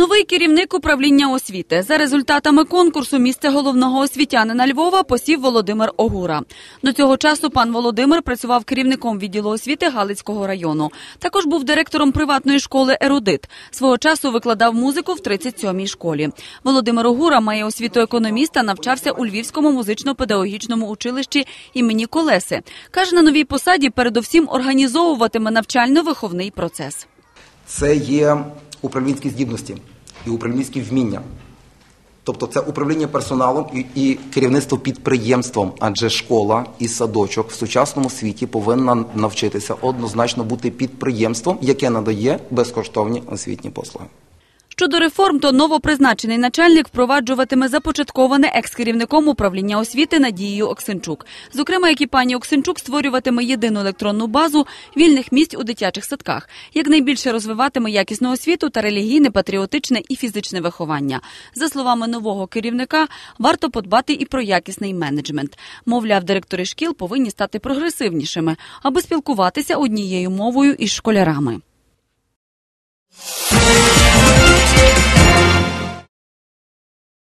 Новий керівник управління освіти за результатами конкурсу місце головного освітянина Львова посів Володимир Огура. До цього часу пан Володимир працював керівником відділу освіти Галицького району. Також був директором приватної школи Ерудит. Свого часу викладав музику в 37-й школі. Володимир Огура має освіту економіста, навчався у Львівському музично-педагогічному училищі імені Колеси. каже, на новій посаді передовсім організовуватиме навчально-виховний процес. Це є управлінські здібності і управлінські вміння. Тобто це управління персоналом і, і керівництво підприємством, адже школа і садочок в сучасному світі повинна навчитися однозначно бути підприємством, яке надає безкоштовні освітні послуги. Щодо реформ, то новопризначений начальник впроваджуватиме започатковане екс-керівником управління освіти Надією Оксенчук. Зокрема, як і пані Оксенчук створюватиме єдину електронну базу вільних місць у дитячих садках, якнайбільше розвиватиме якісну освіту та релігійне, патріотичне і фізичне виховання. За словами нового керівника, варто подбати і про якісний менеджмент. Мовляв, директори шкіл повинні стати прогресивнішими, аби спілкуватися однією мовою із школярами.